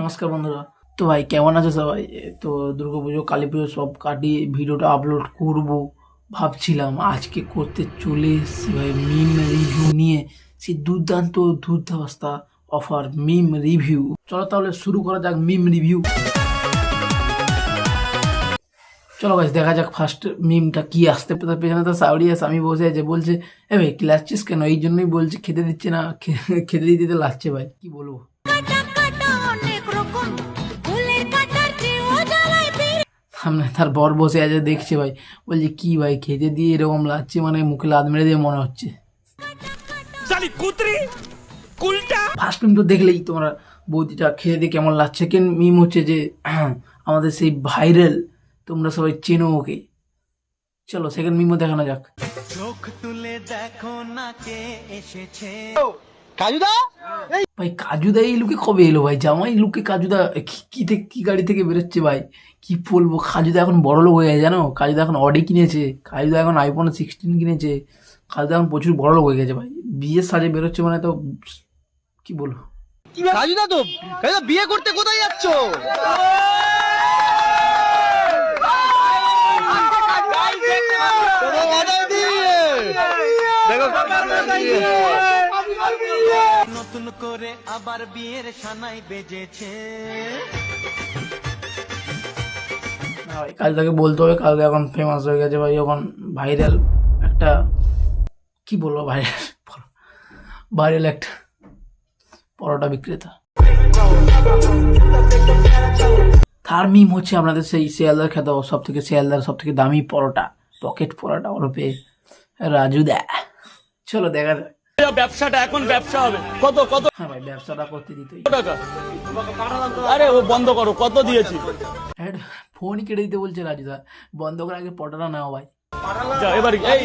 নমস্কার বন্ধুরা। তো ভাই, কেমন আছে সবাই? তো দুর্গা পুজো, কালী পুজো সব কাটিয়ে ভিডিওটা আপলোড করব ভাবছিলাম। আজকে করতে চলে এসেছি ভাই মিম রিভিউ নিয়ে। সেই দুর্দান্ত দুর্ধাবস্থা অফার মিম রিভিউ চলো তাহলে শুরু করা যাক মিম রিভিউ চলো গাছ দেখা যাক ফার্স্ট মিমটা কি আসতে তার পেছনে তো সাউরি আছে, আমি বসে আছে। বলছে, এ ভাই ক্লাসছিস কেন? এই জন্যই বলছে, খেতে দিচ্ছে না খেতে দিতে লাগছে ভাই। কি বলব? সামনে তার বর বসে আছে দেখছে ভাই। বলছে কি ভাই খেতে দিয়ে এরকম লাগছে মানে মুখে লাদ মেরে দিয়ে মনে হচ্ছে? ফার্স্ট ফিল্ম তো দেখলেই তোমরা বৌদিটা খেয়ে দিয়ে কেমন লাগছে। কেন মিম হচ্ছে যে হ্যাঁ, আমাদের সেই ভাইরাল তোমরা সবাই চেনো ওকে। চলো সেকেন্ড মিমও দেখানো যাক। চোখ তুলে দেখো না কে এসেছে। ভাই কাজুদা এই লুকে কবে এলো ভাই? জামাই লুকে কাজুদা কি- কি থেকে কি গাড়ি থেকে বেরোচ্ছে ভাই? কি বলব? কাজুদা এখন বড় লোক হয়ে গেছে জানো? কাজুদা এখন অডি কিনেছে। কাজুদা এখন আইফোন সিক্সটিন কিনেছে। কাজুদা এখন প্রচুর বড় লোক হয়ে গেছে ভাই। বিয়ের সাজে বেরোচ্ছে মানে তো কি বলব? কাজুদা তো কাজুদা বিয়ে করতে কোথায় যাচ্ছ? নতুন করে আবার বিয়ের সানাই বেজেছে। ভাই কাজুদাকে বলতে হবে কাজুদা এখন ফেমাস হয়ে গেছে ভাই, এখন ভাইরাল একটা, কি বলব ভাইরাল ভাইরাল একটা পরোটা বিক্রেতা। তার মিম হচ্ছে আপনাদের সেই শিয়ালদার খেতে সব থেকে শিয়ালদার সব থেকে দামি পরোটা পকেট পরোটা ওরপে রাজু রাজুদা চলো দেখা যাক। ব্যবসাটা এখন ব্যবসা হবে কত কত হ্যাঁ ভাই ব্যবসাটা করতে দিতেই টাকা আরে ও বন্ধ করো কত দিয়েছি হ্যাঁ ফোনই কেটে দিতে বলছে রাজুদা বন্ধ করে আগে পরোটাটা নাও ভাই যা এবার এই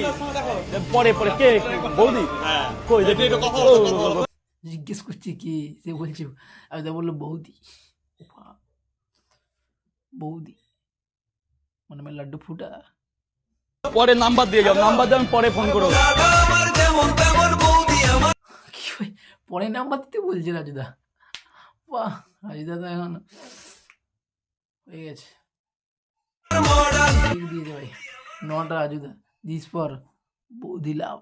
পরে পরে কে বৌদি কই জিজ্ঞেস করছি কি সে বলছে আমি তো বলল বৌদি বৌদি মানে লাড্ডু ফুটা পরে নাম্বার দিয়ে যাও নাম্বার দিয়ে আমি পরে ফোন করব ভাই পরে নাম্বার দিতে বলছে রাজুদা। বাহ, রাজুদা তো এখন হয়ে গেছে। ভাই নটা রাজুদা দিস পর বৌদি লাভ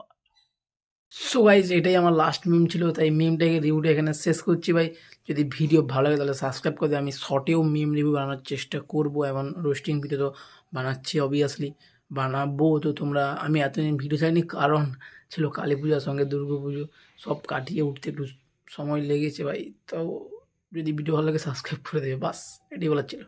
সো গাইজ এটাই আমার লাস্ট মিম ছিল, তাই মিমটাকে রিভিউটা এখানে শেষ করছি ভাই। যদি ভিডিও ভালো লাগে তাহলে সাবস্ক্রাইব করে আমি শর্টেও মিম রিভিউ বানানোর চেষ্টা করব এবং রোস্টিং ভিডিও তো বানাচ্ছি অবভিয়াসলি বানাবো তো তোমরা। আমি এতদিন ভিডিও চাইনি কারণ ছিল কালী পূজার সঙ্গে দুর্গা পুজো। সব কাটিয়ে উঠতে একটু সময় লেগেছে ভাই, তো যদি ভিডিও ভালো লাগে সাবস্ক্রাইব করে দেবে, বাস, এটাই বলার ছিল।